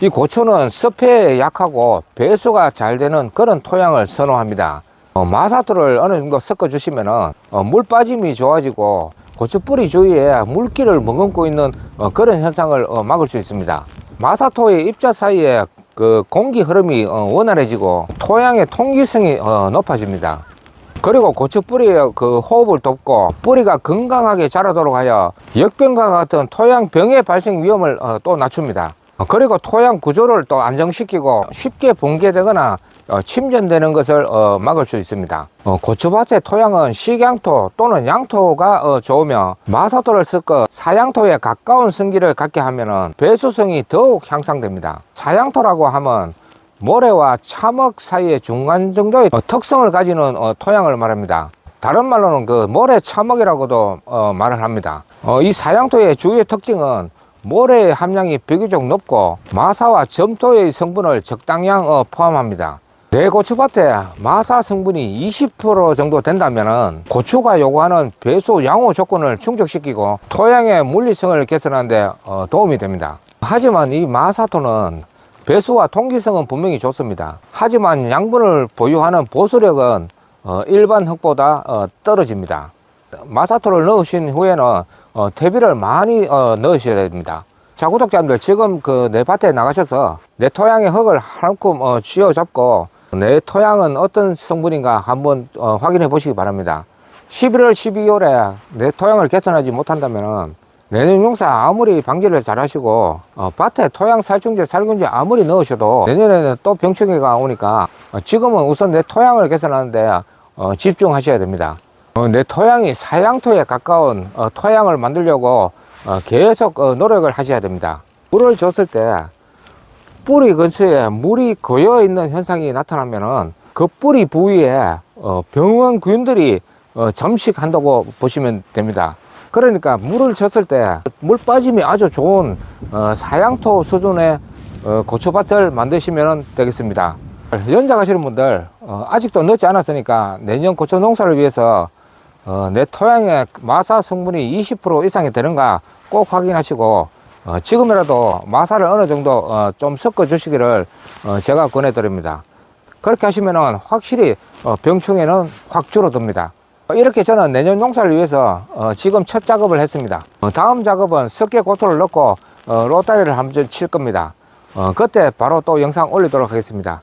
이 고초는 습해에 약하고 배수가 잘 되는 그런 토양을 선호합니다. 어, 마사토를 어느 정도 섞어 주시면은 어, 물 빠짐이 좋아지고 고추 뿌리 주위에 물기를 머금고 있는 어, 그런 현상을 어, 막을 수 있습니다. 마사토의 입자 사이에 그 공기 흐름이 어, 원활해지고 토양의 통기성이 어, 높아집니다. 그리고 고추 뿌리의 그 호흡을 돕고 뿌리가 건강하게 자라도록 하여 역병과 같은 토양 병의 발생 위험을 어, 또 낮춥니다. 어, 그리고 토양 구조를 또 안정시키고 쉽게 붕괴되거나 어, 침전되는 것을 어, 막을 수 있습니다. 어, 고추밭의 토양은 식양토 또는 양토가 어, 좋으며 마사토를 섞어 사양토에 가까운 성기를 갖게 하면 배수성이 더욱 향상됩니다. 사양토라고 하면 모래와 참흙 사이의 중간 정도의 어, 특성을 가지는 어, 토양을 말합니다. 다른 말로는 그 모래 참흙이라고도 어, 말을 합니다. 어, 이 사양토의 주요 특징은 모래의 함량이 비교적 높고 마사와 점토의 성분을 적당량 어, 포함합니다. 내 고추밭에 마사 성분이 20% 정도 된다면 고추가 요구하는 배수 양호 조건을 충족시키고 토양의 물리성을 개선하는 데 어, 도움이 됩니다. 하지만 이 마사토는 배수와 통기성은 분명히 좋습니다. 하지만 양분을 보유하는 보수력은 어, 일반 흙보다 어, 떨어집니다. 마사토를 넣으신 후에는 어, 퇴비를 많이 어, 넣으셔야 됩니다. 자 구독자님들 지금 그 내 밭에 나가셔서 내 토양의 흙을 한 움큼 어, 쥐어 잡고 내 토양은 어떤 성분인가 한번 어, 확인해 보시기 바랍니다. 11월 12월에 내 토양을 개선하지 못한다면 내년 용사 아무리 방지를 잘 하시고 어, 밭에 토양 살충제 살균제 아무리 넣으셔도 내년에는 또 병충해가 오니까 어, 지금은 우선 내 토양을 개선하는데 어, 집중하셔야 됩니다. 어, 내 토양이 사양토에 가까운 어, 토양을 만들려고 어, 계속 어, 노력을 하셔야 됩니다. 물을 줬을 때 뿌리 근처에 물이 고여 있는 현상이 나타나면은 그 뿌리 부위에 어, 병원균들이 어, 잠식한다고 보시면 됩니다. 그러니까 물을 줬을 때 물 빠짐이 아주 좋은 어, 사양토 수준의 어, 고추밭을 만드시면 되겠습니다. 연작하시는 분들 어, 아직도 넣지 않았으니까 내년 고추 농사를 위해서 어, 내 토양에 마사 성분이 20% 이상이 되는가 꼭 확인하시고 어, 지금이라도 마사를 어느 정도 어, 좀 섞어 주시기를 어, 제가 권해드립니다. 그렇게 하시면은 확실히 어, 병충해는 확 줄어듭니다. 어, 이렇게 저는 내년 농사를 위해서 어, 지금 첫 작업을 했습니다. 어, 다음 작업은 석계 고토를 넣고 어, 로타리를 한번 칠 겁니다. 어, 그때 바로 또 영상 올리도록 하겠습니다.